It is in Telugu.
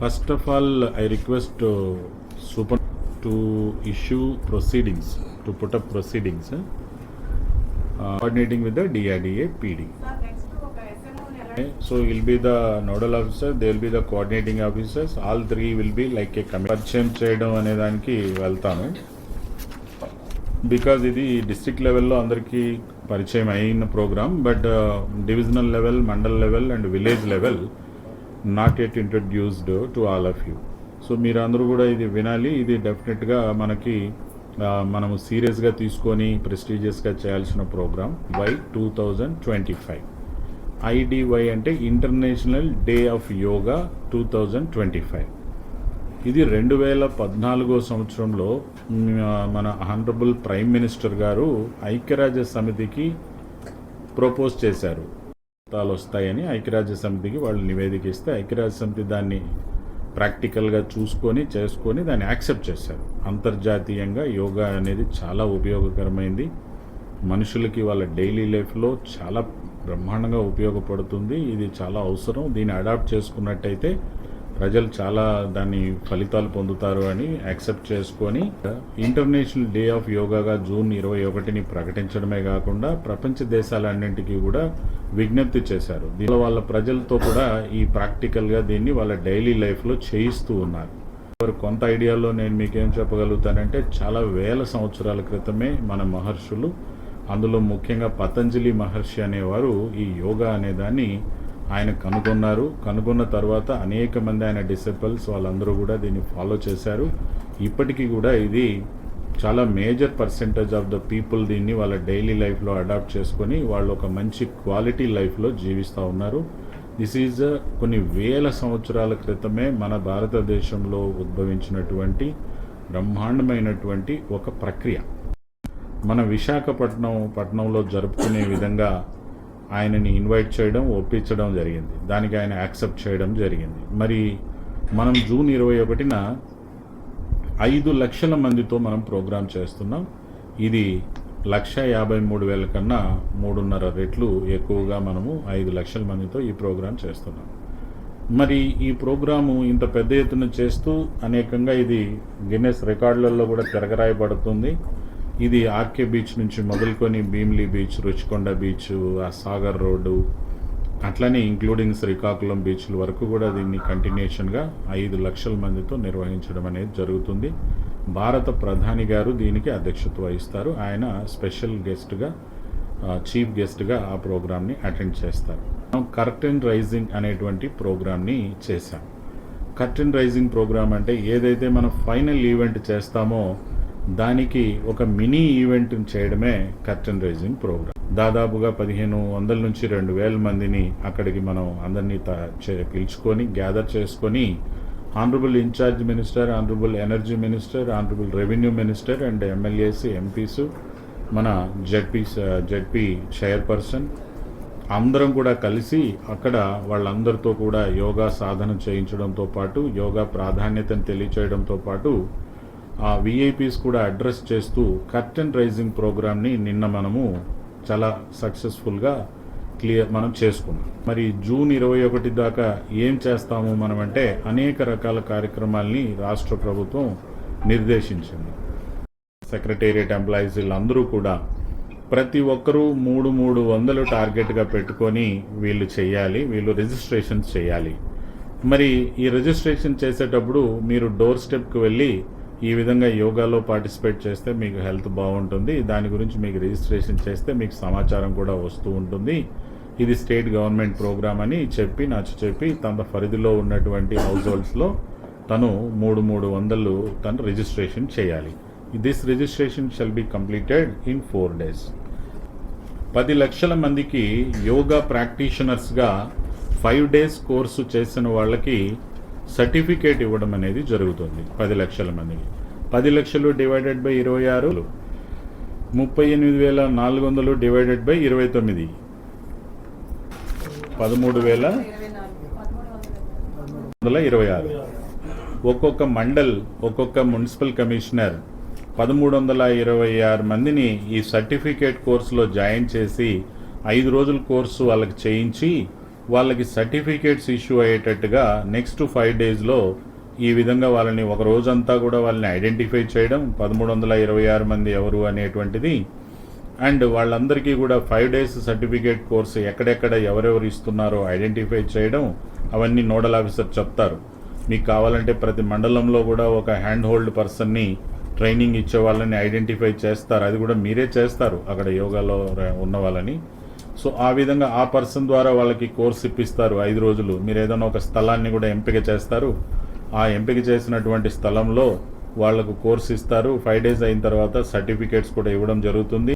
First of all I request super to issue proceedings to put up proceedings coordinating with the DRDA PD so will be the nodal officer they will be the coordinating officers all three will be like a కమి పరిచయం చేయడం అనే దానికి వెళ్తాను. బికాస్ ఇది డిస్టిక్ లెవెల్లో అందరికీ పరిచయం అయిన programme but divisional level mandal level and village level not at introduced to all of you so మీరు అందరూ కూడా ఇది వినాలి. ఇది డెఫినెట్గా మనకి మనము సీరియస్గా తీసుకొని ప్రెస్టీజియస్గా చేయాల్సిన programme Y two thousand twenty five IDY అంటే International Day of Yoga two thousand twenty five ఇది రెండు వేల పద్నాలుగో సంవత్సరంలో మన హానరబుల్ ప్రైమ్ మినిస్టర్ గారు ఐక్యరాజ్య సమితికి ప్రపోజ్ చేశారు. ఫలితాలు వస్తాయని ఐక్యరాజ్య సమితికి వాళ్ళు నివేదిక ఇస్తే ఐక్యరాజ్య సమితి దాన్ని ప్రాక్టికల్గా చూసుకొని చేసుకొని దాన్ని యాక్సెప్ట్ చేశారు. అంతర్జాతీయంగా యోగా అనేది చాలా ఉపయోగకరమైంది. మనుషులకి వాళ్ళ డైలీ లైఫ్లో చాలా బ్రహ్మాండంగా ఉపయోగపడుతుంది. ఇది చాలా అవసరం. దీన్ని అడాప్ట్ చేసుకున్నట్టయితే ప్రజలు చాలా దాని ఫలితాలు పొందుతారు అని యాక్సెప్ట్ చేసుకొని ఇంటర్నేషనల్ డే ఆఫ్ యోగాగా జూన్ ఇరవై ఒకటిని ప్రకటించడమే కాకుండా ప్రపంచ దేశాలన్నింటికీ కూడా విజ్ఞప్తి చేశారు. దీనిలో వాళ్ళ ప్రజలతో కూడా ఈ ప్రాక్టికల్గా దీన్ని వాళ్ళ డైలీ లైఫ్లో చేయిస్తూ ఉన్నారు. కొంత ఐడియాలో నేను మీకేం చెప్పగలుగుతానంటే చాలా వేల సంవత్సరాల క్రితమే మన మహర్షులు అందులో ముఖ్యంగా పతంజలి మహర్షి అనేవారు ఈ యోగా అనే దాన్ని ఆయన కనుగొన్నారు. కనుగొన్న తర్వాత అనేక మంది ఆయన డిసిపల్స్ వాళ్ళందరూ కూడా దీన్ని ఫాలో చేశారు. ఇప్పటికీ కూడా ఇది చాలా major percentage of the people దీన్ని వాళ్ళ డైలీ లైఫ్లో అడాప్ట్ చేసుకొని వాళ్ళు ఒక మంచి క్వాలిటీ లైఫ్లో జీవిస్తూ ఉన్నారు. దిస్ ఈజ్ uh, కొన్ని వేల సంవత్సరాల క్రితమే మన భారతదేశంలో ఉద్భవించినటువంటి బ్రహ్మాండమైనటువంటి ఒక ప్రక్రియ. మన విశాఖపట్నం పట్టణంలో జరుపుకునే విధంగా ఆయనని ఇన్వైట్ చేయడం ఒప్పించడం జరిగింది. దానికి ఆయన యాక్సెప్ట్ చేయడం జరిగింది. మరి మనం జూన్ ఇరవై ఒకటిన ఐదు లక్షల మందితో మనం ప్రోగ్రాం చేస్తున్నాం. ఇది లక్ష యాభై మూడు వేల కన్నా మూడున్నర రెట్లు ఎక్కువగా మనము ఐదు లక్షల మందితో ఈ ప్రోగ్రాం చేస్తున్నాం. మరి ఈ ప్రోగ్రాము ఇంత పెద్ద ఎత్తున చేస్తూ అనేకంగా ఇది గిన్నెస్ రికార్డులలో కూడా తిరగరాయబడుతుంది. ఇది ఆర్కే బీచ్ నుంచి మొదలుకొని భీమిలీ బీచ్ రుచికొండ బీచ్ ఆ సాగర్ రోడ్డు అట్లనే ఇంక్లూడింగ్ శ్రీకాకుళం బీచ్ల వరకు కూడా దీన్ని కంటిన్యూషన్గా ఐదు లక్షల మందితో నిర్వహించడం అనేది జరుగుతుంది. భారత ప్రధాని గారు దీనికి అధ్యక్షత వహిస్తారు. ఆయన స్పెషల్ గెస్ట్గా చీఫ్ గెస్ట్గా ఆ ప్రోగ్రామ్ని అటెండ్ చేస్తారు. మనం కర్టెన్ రైజింగ్ అనేటువంటి ప్రోగ్రామ్ని చేశాం. కర్టెన్ రైజింగ్ ప్రోగ్రామ్ అంటే ఏదైతే మనం ఫైనల్ ఈవెంట్ చేస్తామో దానికి ఒక మినీ ఈవెంట్ చేయడమే కర్టెన్ రైజింగ్ ప్రోగ్రామ్ దాదాపుగా పదిహేను వందల నుంచి రెండు వేల మందిని అక్కడికి మనం అందరినీ త- పిలుచుకొని గ్యాదర్ చేసుకొని honourable incharge minister honourable energy minister honourable revenue minister and MLAs MPs మన జడ్పీ జడ్పీ చైర్పర్సన్ అందరం కూడా కలిసి అక్కడ వాళ్ళందరితో కూడా యోగా సాధన చేయించడంతో పాటు యోగా ప్రాధాన్యతను తెలియచేయడంతో పాటు ఆ విఐపీస్ కూడా అడ్రస్ చేస్తూ కర్టెన్ రైజింగ్ ప్రోగ్రామ్ని నిన్న మనము చాలా సక్సెస్ఫుల్గా క్లియర్ మనం చేసుకున్నాం. మరి జూన్ ఇరవై ఒకటి దాకా ఏం చేస్తాము మనం అంటే అనేక రకాల కార్యక్రమాల్ని రాష్ట్ర ప్రభుత్వం నిర్దేశించింది. సెక్రటేరియట్ ఎంప్లాయీస్ వీళ్ళందరూ కూడా ప్రతి ఒక్కరూ మూడు మూడు వందలు టార్గెట్గా పెట్టుకొని వీళ్ళు చేయాలి వీళ్ళు రిజిస్ట్రేషన్ చేయాలి. మరి ఈ రిజిస్ట్రేషన్ చేసేటప్పుడు మీరు డోర్ స్టెప్కి వెళ్ళి ఈ విధంగా యోగాలో పార్టిసిపేట్ చేస్తే మీకు హెల్త్ బాగుంటుంది. దాని గురించి మీకు రిజిస్ట్రేషన్ చేస్తే మీకు సమాచారం కూడా వస్తూ ఉంటుంది. ఇది స్టేట్ గవర్నమెంట్ ప్రోగ్రామ్ అని చెప్పి నచ్చ చెప్పి తన పరిధిలో ఉన్నటువంటి హౌస్ హోల్డ్స్లో తను మూడు మూడు వందలు తను రిజిస్ట్రేషన్ చేయాలి. This registration shall be completed in four days పది లక్షల మందికి యోగా ప్రాక్టీషనర్స్గా ఫైవ్ డేస్ కోర్సు చేసిన వాళ్ళకి సర్టిఫికేట్ ఇవ్వడం అనేది జరుగుతుంది. పది లక్షల మందికి. పది లక్షలు డివైడెడ్ బై ఇరవై ఆరు ముప్పై ఎనిమిది వేల నాలుగు వందలు డివైడెడ్ బై ఇరవై తొమ్మిది. పదమూడు వేల వందల వందల ఇరవై ఆరు. ఒక్కొక్క మండల్ ఒక్కొక్క మున్సిపల్ కమిషనర్ పదమూడు వందల ఇరవై ఆరు మందిని ఈ సర్టిఫికేట్ కోర్సులో జాయిన్ చేసి ఐదు రోజుల కోర్సు వాళ్ళకి చేయించి వాళ్ళకి సర్టిఫికేట్స్ ఇష్యూ అయ్యేటట్టుగా నెక్స్ట్ ఫైవ్ డేస్లో ఈ విధంగా వాళ్ళని ఒక రోజంతా కూడా వాళ్ళని ఐడెంటిఫై చేయడం పదమూడు వందల ఇరవై ఆరు మంది ఎవరు అనేటువంటిది. అండ్ వాళ్ళందరికీ కూడా ఫైవ్ డేస్ సర్టిఫికేట్ కోర్సు ఎక్కడెక్కడ ఎవరెవరు ఇస్తున్నారో ఐడెంటిఫై చేయడం అవన్నీ నోడల్ ఆఫీసర్ చెప్తారు. మీకు కావాలంటే ప్రతి మండలంలో కూడా ఒక హ్యాండ్ హోల్డ్ పర్సన్ని ట్రైనింగ్ ఇచ్చే వాళ్ళని ఐడెంటిఫై చేస్తారు. అది కూడా మీరే చేస్తారు అక్కడ యోగాలో ఉన్న వాళ్ళని. సో ఆ విధంగా ఆ పర్సన్ ద్వారా వాళ్ళకి కోర్స్ ఇప్పిస్తారు ఐదు రోజులు. మీరు ఏదైనా ఒక స్థలాన్ని కూడా ఎంపిక చేస్తారు. ఆ ఎంపిక చేసినటువంటి స్థలంలో వాళ్ళకు కోర్స్ ఇస్తారు. ఫైవ్ డేస్ అయిన తర్వాత సర్టిఫికేట్స్ కూడా ఇవ్వడం జరుగుతుంది.